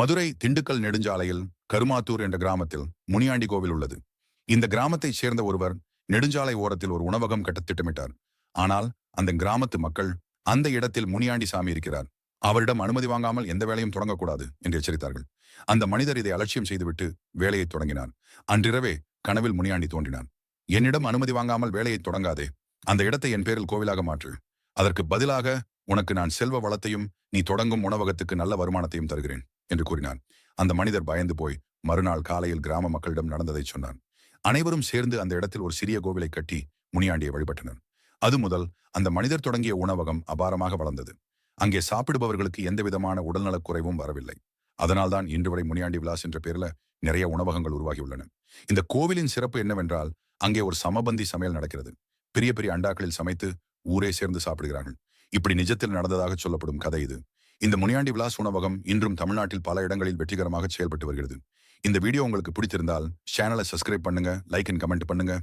மதுரை திண்டுக்கல் நெடுஞ்சாலையில் கருமாத்தூர் என்ற கிராமத்தில் முனியாண்டி கோவில் உள்ளது. இந்த கிராமத்தைச் சேர்ந்த ஒருவர் நெடுஞ்சாலை ஓரத்தில் ஒரு உணவகம் கட்ட திட்டமிட்டார். ஆனால் அந்த கிராமத்து மக்கள் அந்த இடத்தில் முனியாண்டி சாமி இருக்கிறார். அவரிடம் அனுமதி வாங்காமல் எந்த வேலையும் தொடங்கக்கூடாது என்று எச்சரித்தார்கள். அந்த மனிதர் இதை அலட்சியம் செய்துவிட்டு வேலையை தொடங்கினார். அன்றிரவே கனவில் முனியாண்டி தோன்றினார் என்னிடம் அனுமதி வாங்காமல் வேலையை தொடங்காதே. அந்த இடத்தை என் பேரில் கோவிலாக மாற்று. அதற்கு பதிலாக உனக்கு நான் செல்வ வளத்தையும் நீ தொடங்கும் உணவகத்துக்கு நல்ல வருமானத்தையும் தருகிறேன். என்று கூறினான். அந்த மனிதர் பயந்து போய் மறுநாள் காலையில் கிராம மக்களிடம் நடந்ததை சொன்னான். அனைவரும் சேர்ந்து அந்த இடத்தில் ஒரு சிறிய கோவிலை கட்டி முனியாண்டியை வழிபட்டனர். அது முதல் அந்த மனிதர் தொடங்கிய உணவகம் அபாரமாக வளர்ந்தது. அங்கே சாப்பிடுபவர்களுக்கு எந்த விதமான உடல்நலக் குறைவும் வரவில்லை. அதனால்தான் இன்று வரை முனியாண்டி விலாஸ் என்ற பேரில் நிறைய உணவகங்கள் உருவாகியுள்ளன இந்த கோவிலின் சிறப்பு என்னவென்றால் அங்கே ஒரு சமபந்தி சமையல் நடக்கிறது. பெரிய பெரிய அண்டாக்களில் சமைத்து ஊரே சேர்ந்து சாப்பிடுகிறார்கள். இப்படி நிஜத்தில் நடந்ததாக சொல்லப்படும் கதை இது. இந்த முனியாண்டி விலாஸ் உணவகம் இன்றும் தமிழ்நாட்டில் பல இடங்களில் வெற்றிகரமாக செயல்பட்டு வருகிறது. இந்த வீடியோ உங்களுக்கு பிடித்திருந்தால் சேனலை சப்ஸ்கிரைப் பண்ணுங்க லைக் அண்ட் கமெண்ட் பண்ணுங்க.